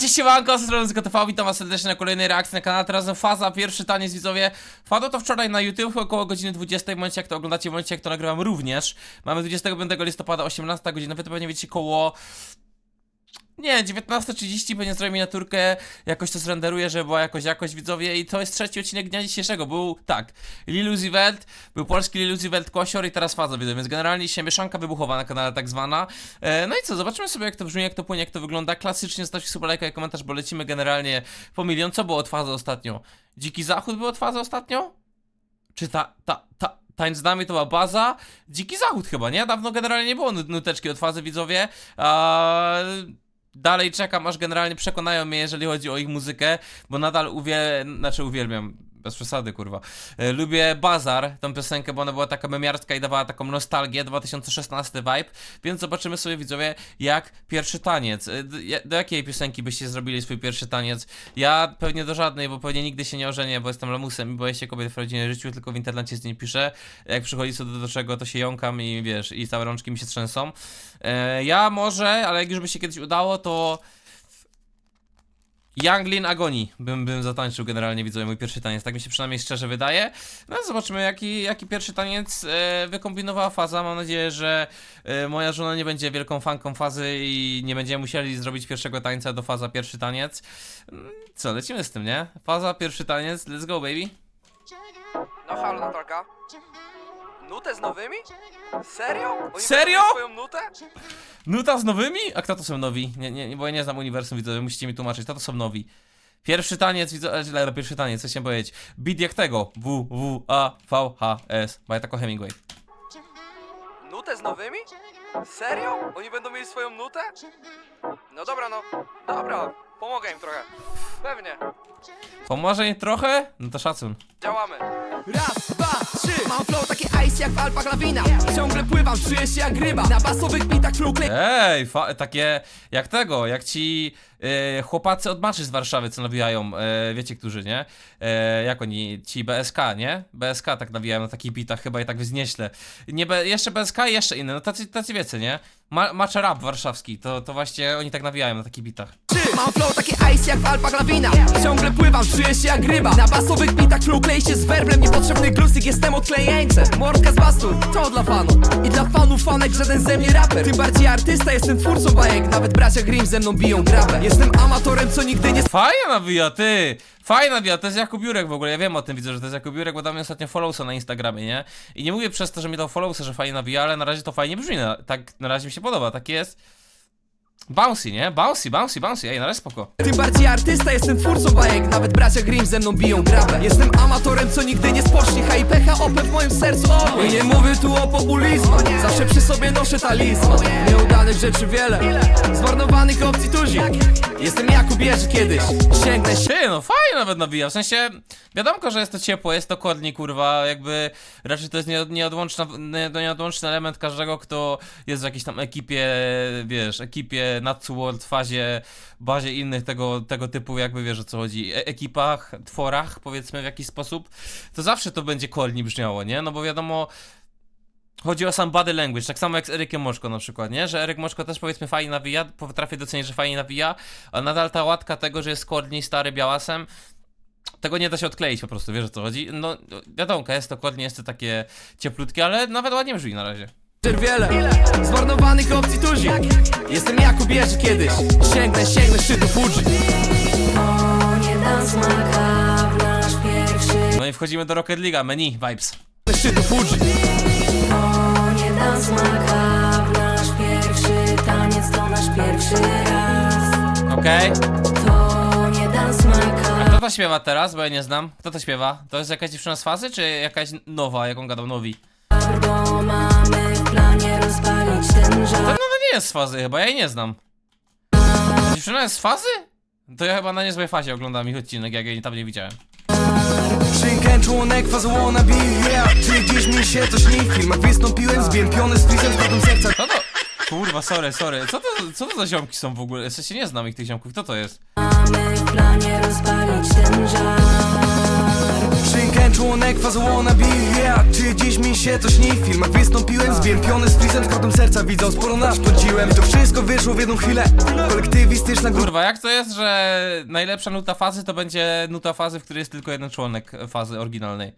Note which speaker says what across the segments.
Speaker 1: cześć siemanko, z strony ZKTV, witam was serdecznie na kolejnej reakcji na kanale, teraz faza, pierwszy taniec widzowie. Wpadło to wczoraj na YouTube około godziny 20, w momencie jak to oglądacie, w momencie jak to nagrywam również. Mamy 25 listopada, 18 godzina, wy to pewnie wiecie koło... Nie, 19.30 pewnie zrobię miniaturkę, jakoś to zrenderuję, żeby była jakoś jakość widzowie i to jest trzeci odcinek dnia dzisiejszego, był tak, Liluz Event, był polski Liluz Event Kosior i teraz faza widzowie, więc generalnie dzisiaj mieszanka wybuchowa na kanale tak zwana e, No i co, zobaczymy sobie jak to brzmi, jak to płynie, jak to wygląda, klasycznie zostawcie super lajka i komentarz, bo lecimy generalnie po milion, co było od fazy ostatnio? Dziki Zachód był od fazy ostatnio? Czy ta, ta, ta, tańc z nami to była baza? Dziki Zachód chyba, nie? Dawno generalnie nie było nu- nuteczki od fazy widzowie, a... Dalej czekam, aż generalnie przekonają mnie, jeżeli chodzi o ich muzykę, bo nadal uwie... znaczy uwielbiam, bez przesady, kurwa. E, lubię Bazar, tą piosenkę, bo ona była taka memiarska i dawała taką nostalgię, 2016 vibe, więc zobaczymy sobie, widzowie, jak pierwszy taniec. E, Do jakiej piosenki byście zrobili swój pierwszy taniec? Ja pewnie do żadnej, bo pewnie nigdy się nie ożenię, bo jestem lamusem i boję się kobiet w rodzinnym życiu, tylko w internecie z niej piszę. Jak przychodzi co do, do czego, to się jąkam i wiesz, i całe rączki mi się trzęsą. E, ja może, ale jak już by się kiedyś udało, to... Younglin Agoni bym, bym zatańczył generalnie, widzowie, mój pierwszy taniec, tak mi się przynajmniej szczerze wydaje. No zobaczymy jaki, jaki pierwszy taniec e, wykombinowała faza, mam nadzieję, że e, moja żona nie będzie wielką fanką fazy i nie będziemy musieli zrobić pierwszego tańca do faza pierwszy taniec. Mm, Co, lecimy z tym, nie? Faza, pierwszy taniec, let's go baby.
Speaker 2: No halo Natalka. Nutę z nowymi? Serio? Oni
Speaker 1: Serio?
Speaker 2: swoją nutę?
Speaker 1: Nuta z nowymi? A kto to są nowi? Nie, nie, bo ja nie znam uniwersum widzowie, musicie mi tłumaczyć, kto to są nowi. Pierwszy taniec, widzowie, źle, pierwszy taniec, co chciałem powiedzieć. Beat jak tego, W, W, A, V, H, S, bo ja tako Hemingway.
Speaker 2: Nutę z nowymi? Serio? Oni będą mieli swoją nutę? No dobra, no. Dobra, pomogę im trochę. Pewnie.
Speaker 1: Pomoże im trochę? No to szacun.
Speaker 2: Działamy.
Speaker 3: Raz, dwa, trzy. Mam flow takie ice jak w Alpach lawina. Ciągle pływam, czuję się jak ryba. Na basowych bitach flow klej
Speaker 1: Ej, fa- takie jak tego, jak ci e, chłopacy od maczy z Warszawy, co nawijają, e, wiecie którzy, nie? E, jak oni, ci BSK, nie? BSK tak nawijają na takich bitach, chyba i tak wznieśle. Nie, be, jeszcze BSK i jeszcze inne, no tacy, tacy wiecie, nie? Ma, rap warszawski, to, to właśnie oni tak nawijają na takich bitach.
Speaker 3: Mam flow takie ice jak w Alpach lawina Ciągle pływam, czuję się jak ryba Na basowych bitach flow się z werblem Niepotrzebny glusik, jestem odklejeńcem Mordka z bastur, to dla fanów I dla fanów fanek żaden ze mnie raper Tym bardziej artysta, jestem twórcą bajek Nawet bracia Grimm ze mną biją grabę Jestem amatorem, co nigdy nie
Speaker 1: Fajna nawija, ty! Fajna nawija, to jest Jakub Jurek w ogóle, ja wiem o tym, widzę, że to jest Jakub Jurek, bo dał mi ostatnio followsa na Instagramie, nie? I nie mówię przez to, że mi dał followsa, że fajnie nawija, ale na razie to fajnie brzmi, na, tak na razie mi się podoba, tak jest. Bouncy, nie? Bouncy, bouncy, bouncy, ej, na razie spoko.
Speaker 3: Tym bardziej artysta, jestem twórcą bajek. Nawet bracia Grimm ze mną biją grabę Jestem amatorem, co nigdy nie spocznie. Pecha, opę w moim sercu. O, I nie mówię tu o populizmach Zawsze przy sobie noszę talizman Nieudanych rzeczy wiele. Zmarnowanych opcji tuzik Jestem Jakub Jerzy kiedyś. Sięgnę się.
Speaker 1: Ty, no fajnie nawet nawija, w sensie, wiadomo, że jest to ciepło, jest to kodni, kurwa, jakby raczej to jest nie- nieodłączna, nie- nieodłączny element każdego, kto jest w jakiejś tam ekipie, wiesz, ekipie Natsuworld, fazie, bazie innych tego, tego typu, jakby wiesz o co chodzi, e ekipach, tworach, powiedzmy w jakiś sposób, to zawsze to będzie kodni brzmiało, nie? No bo wiadomo, Chodzi o sam body language, tak samo jak z Erykiem Moszko na przykład, nie? Że Eryk Moszko też powiedzmy fajnie nawija, potrafię docenić, że fajnie nawija, a nadal ta łatka tego, że jest Courtney stary białasem, tego nie da się odkleić po prostu, wiesz o co chodzi? No wiadomo, jest to Courtney, jest to takie cieplutkie, ale nawet ładnie brzmi na razie.
Speaker 3: Wiele Zmarnowanych opcji tuzik Jestem Jakub Jerzy kiedyś Sięgnę, sięgnę szczytu Fuji
Speaker 4: O, nie dam smaka w nasz pierwszy
Speaker 1: No i wchodzimy do Rocket League, menu, vibes.
Speaker 3: Szczytu Fuji
Speaker 4: O, nie dam smaka w nasz pierwszy taniec To nasz pierwszy raz
Speaker 1: Okej?
Speaker 4: To nie dam smaka
Speaker 1: Kto to śpiewa teraz, bo ja nie znam? Kto to śpiewa? To jest jakaś dziewczyna z fazy, czy jakaś nowa, jaką gadał nowi?
Speaker 4: W planie rozpalić ten
Speaker 1: To
Speaker 4: żar
Speaker 1: no, no nie jest z fazy chyba, ja jej nie znam. Dziewczyna jest z fazy? To ja chyba na niezłej fazie oglądam ich odcinek, jak jej tam nie widziałem.
Speaker 5: Szynkę, członek, wannabe, yeah Czy gdzieś mi się to śni W filmach wystąpiłem, zwiępiony z twistem, z serca
Speaker 1: Kto to? Kurwa, sorry, sorry. Co to, co to za ziomki są w ogóle? W sensie nie znam ich tych ziomków. Kto to jest?
Speaker 4: Mamy w planie rozpalić ten
Speaker 5: Szynkę, członek, fazu wannabe, yeah Czy dziś mi się to śni? W filmach wystąpiłem Zwiępiony z frizem, z kątem serca widząc Sporo naszkodziłem. To wszystko wyszło w jedną chwilę. Kolektywistyczna grupa.
Speaker 1: Kurwa, jak to jest, że najlepsza nuta fazy to będzie nuta fazy, w której jest tylko jeden członek fazy oryginalnej?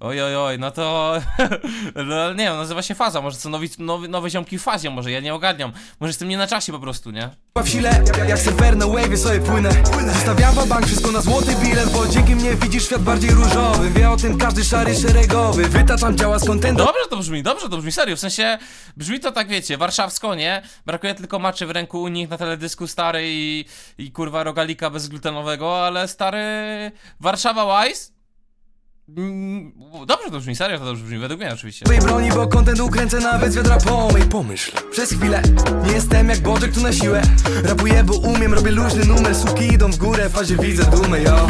Speaker 1: Oj, oj, oj, no to. no, nie wiem, nazywa się faza. Może są nowi, nowy, nowe ziomki w fazie, może ja nie ogarniam. Może jestem nie na czasie po prostu, nie?
Speaker 5: w sile Jak surfer na wave sobie płynę Zostawiam bank wszystko na złoty bilet Bo dzięki mnie widzisz świat bardziej różowy Wie o tym każdy szary, szeregowy Wytaczam działa z kontentu
Speaker 1: Dobrze to brzmi, dobrze to brzmi, serio, w sensie brzmi to tak wiecie, warszawsko, nie? Brakuje tylko maczy w ręku u nich na teledysku stary i, i kurwa rogalika bezglutenowego, ale stary Warszawa Wise? Mm, Dobrze to brzmi, serio to dobrze brzmi, według mnie oczywiście.
Speaker 5: Tej broni, bo kontent ukręcę nawet z wiadra pomyj Pomyśl, przez chwilę Nie jestem jak Bożek tu na siłę. Rapuję, bo umiem, robię luźny numer. Suki idą w górę, w fazie widzę dumę, yo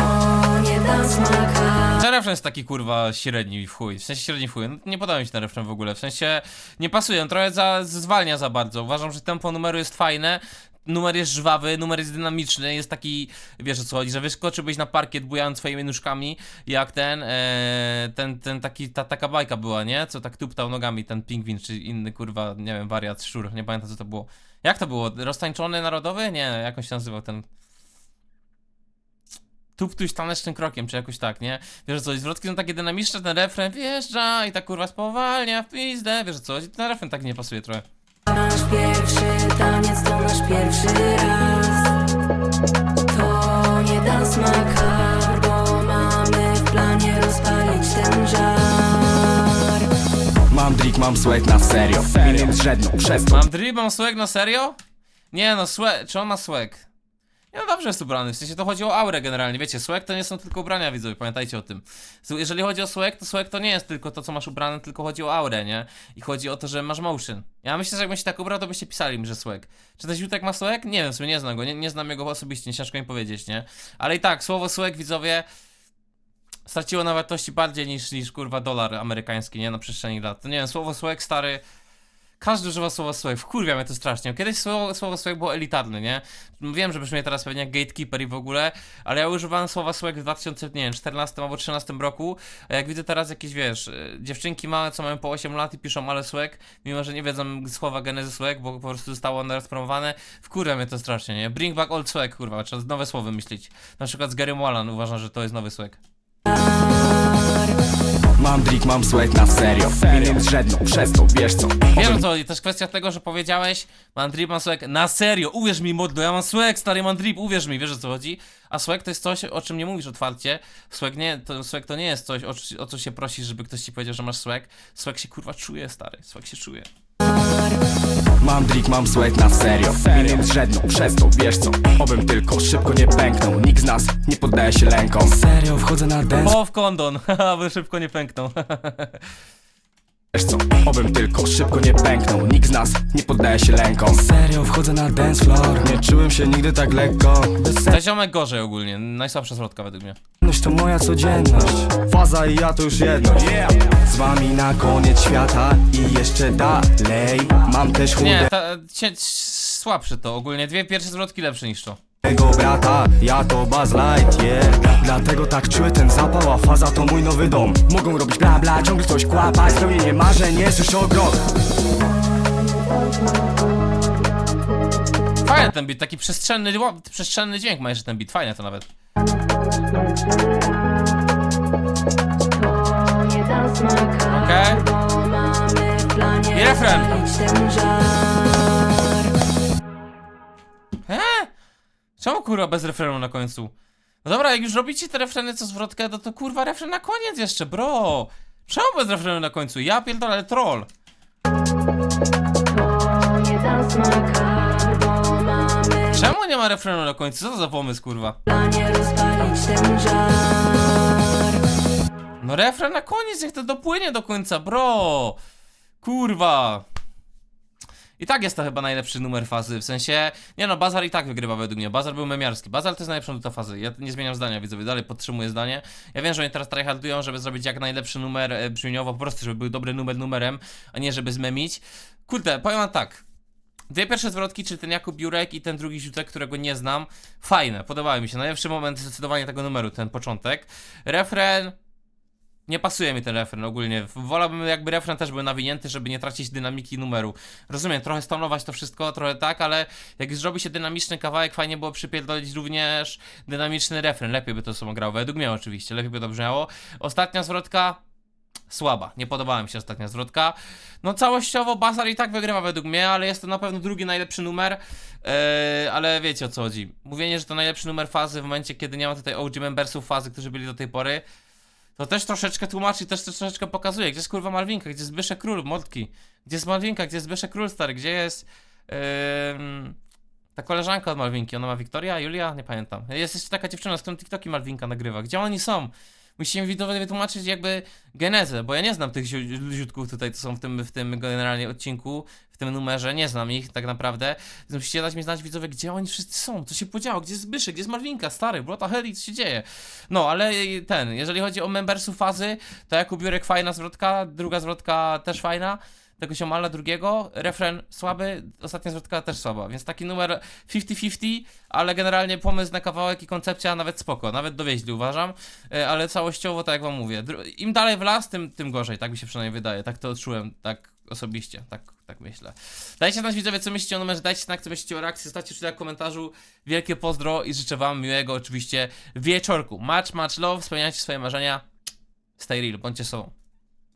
Speaker 4: nie dans maka
Speaker 1: Ten refren jest taki kurwa średni w chuj, w sensie średni w chuj, no, nie podoba mi się ten refren w ogóle, w sensie nie pasuje, on trochę za, zwalnia za bardzo, uważam, że tempo numeru jest fajne, numer jest żwawy, numer jest dynamiczny, jest taki, wiesz o co chodzi, że wyskoczyłbyś na parkiet bujając swoimi nóżkami, jak ten, e, ten, ten taki, ta taka bajka była, nie, co tak tuptał nogami, ten pingwin, czy inny kurwa, nie wiem, wariat, szczur, nie pamiętam co to było. Jak to było? Roztańczony narodowy? Nie, jak on się nazywał ten... Tuptuś tanecznym krokiem, czy jakoś tak, nie? Wiesz co, zwrotki są takie dynamiczne, ten refren wjeżdża i tak kurwa spowalnia w pizdę, wiesz co, ten refren tak nie pasuje trochę.
Speaker 4: Pierwszy taniec to nasz pierwszy raz. To nie dans makabre, bo mamy w planie rozpalić ten żar.
Speaker 5: Mam drik, mam sweat na serio. Pieniądz żedną, przez
Speaker 1: Mam mam swag na serio? Nie no, swag, czy on ma swag? Nie no dobrze jest ubrany, w sensie to chodzi o aurę generalnie, wiecie, swag to nie są tylko ubrania widzowie, pamiętajcie o tym. Jeżeli chodzi o swag, to swag to nie jest tylko to, co masz ubrane, tylko chodzi o aurę, nie? I chodzi o to, że masz motion. Ja myślę, że jakbym się tak ubrał, to byście pisali mi, że swag. Czy ten Jutek ma swag? Nie wiem, w sumie nie znam go, nie, nie znam jego osobiście, ciężko mi powiedzieć, nie? Ale i tak, słowo swag, widzowie, straciło na wartości bardziej niż, niż kurwa dolar amerykański, nie? Na przestrzeni lat. Nie wiem, słowo swag, stary... Każdy używa słowa swag, wkurwia mnie to strasznie. Kiedyś słowo, słowo swag było elitarne, nie? Wiem, że brzmi teraz pewnie jak gatekeeper i w ogóle, ale ja używałem słowa swag w 2014 albo 2013 roku, a jak widzę teraz jakieś, wiesz, y, dziewczynki małe, co mają po 8 lat i piszą ale swag, mimo że nie wiedzą słowa genezy swag, bo po prostu zostało one rozpromowane, wkurwia mnie to strasznie, nie? Bring back old swag, kurwa, trzeba nowe słowy myśleć. Na przykład z Gary Wallan uważam, że to jest nowy swag.
Speaker 5: Mam mam sweat na serio. Pieniądz żedną, przez to, wiesz co.
Speaker 1: Wiem co, chodzi, to jest kwestia tego, że powiedziałeś, mam drip, mam swag, na serio, uwierz mi mordo, ja mam swag, stary, mam drip, uwierz mi, wiesz o co chodzi? A swag to jest coś, o czym nie mówisz otwarcie, swag nie, to, swag to nie jest coś, o, o co się prosisz, żeby ktoś ci powiedział, że masz swag, swag się kurwa czuje, stary, swag się czuje.
Speaker 5: Mam drik, mam sweat na serio. Pieniądz żedną, przez to, wiesz co? Obym tylko szybko nie pęknął. Nikt z nas nie poddaje się lękom. Serio, wchodzę na dance?
Speaker 1: O, w kondon, haha, by szybko nie pękną.
Speaker 5: Wiesz co, obym tylko szybko nie pęknął. Nikt z nas nie poddaje się lękom. Serio, wchodzę na dance floor. Nie czułem się nigdy tak lekko.
Speaker 1: Ta ziomek gorzej ogólnie, najsłabsza zwrotka według mnie.
Speaker 5: Bezsenność to moja codzienność. Faza i ja to już jedność. Z wami na koniec świata I jeszcze dalej. Mam też
Speaker 1: Nie,
Speaker 5: chudego
Speaker 1: ta, cie, słabsze to. Ogólnie, dwie pierwsze zwrotki lepsze niż to.
Speaker 5: Brata Ja to Buzz Light, yeah Dlatego tak czuję ten zapał A faza to mój nowy dom Mogą robić bla bla, ciągle coś kłapać Spełnienie marzeń jest już ogrom
Speaker 1: Fajny ten beat, taki przestrzenny, przestrzenny dźwięk ma jeszcze ten beat, fajne to nawet. Okej.
Speaker 4: bo mamy w planie
Speaker 1: I refren. Czemu kurwa bez refrenu na końcu? No dobra, jak już robicie te refreny co zwrotkę, no to kurwa refren na koniec jeszcze, bro! Czemu bez refrenu na końcu? Ja pierdolę, troll!
Speaker 4: To
Speaker 1: Czemu nie ma refrenu na końcu? Co to za pomysł, kurwa? No refren na koniec, niech to dopłynie do końca, bro! Kurwa! I tak jest to chyba najlepszy numer fazy, w sensie, nie no, Bazar i tak wygrywa według mnie, Bazar był memiarski, Bazar to jest najlepsza nuta fazy, ja nie zmieniam zdania, widzowie, dalej podtrzymuję zdanie. Ja wiem, że oni teraz tryhardują, żeby zrobić jak najlepszy numer e, brzmieniowo, po prostu, żeby był dobry numer numerem, a nie żeby zmemić. Kurde, powiem wam tak, Dwie pierwsze zwrotki, czyli ten Jakub Jurek i ten drugi źródek, którego nie znam, fajne, podobały mi się. Najlepszy moment zdecydowanie tego numeru, ten początek. Refren, nie pasuje mi ten refren ogólnie. Wolałbym jakby refren też był nawinięty, żeby nie tracić dynamiki numeru. Rozumiem, trochę stonować to wszystko, trochę tak, ale jak zrobi się dynamiczny kawałek, fajnie było przypierdolić również dynamiczny refren. Lepiej by to samo grało, według mnie oczywiście, lepiej by to brzmiało. Ostatnia zwrotka, słaba. Nie podobała mi się ostatnia zwrotka. No całościowo Basar i tak wygrywa według mnie, ale jest to na pewno drugi najlepszy numer. Eee, ale wiecie o co chodzi. Mówienie, że to najlepszy numer fazy w momencie, kiedy nie ma tutaj OG membersów fazy, którzy byli do tej pory, to też troszeczkę tłumaczy, też, troszeczkę pokazuje. Gdzie jest kurwa Malwinka, gdzie jest Zbyszek Król, Motki? Gdzie jest Malwinka, gdzie jest Zbyszek Król, stary? Gdzie jest... em, ta koleżanka od Malwinki, ona ma Wiktoria, Julia? Nie pamiętam. Jest jeszcze taka dziewczyna, z którą TikToki Malwinka nagrywa. Gdzie oni są? Musimy widzowie wytłumaczyć jakby genezę, bo ja nie znam tych ziu- ziutków tutaj, co są w tym, w tym generalnie odcinku, w tym numerze, nie znam ich tak naprawdę. Więc musicie dać mi znać widzowie, gdzie oni wszyscy są, co się podziało, gdzie jest Zbyszek, gdzie jest Malwinka, stary, Brota Heli, co się dzieje. No, ale ten, jeżeli chodzi o membersów fazy, to Jakub Jurek fajna zwrotka, druga zwrotka też fajna, tego siomala drugiego, refren słaby, ostatnia zwrotka też słaba, więc taki numer 50-50, ale generalnie pomysł na kawałek i koncepcja nawet spoko, nawet dowieźli uważam, E, ale całościowo tak jak wam mówię, im dalej w las, tym, tym gorzej, tak mi się przynajmniej wydaje, tak to odczułem, tak osobiście, tak, tak myślę. Dajcie znać widzowie, co myślicie o numerze, dajcie znać, co myślicie o reakcji, zostawcie w komentarzu, wielkie pozdro i życzę wam miłego oczywiście wieczorku. Match, match, love, spełniajcie swoje marzenia, stay real, bądźcie sobą.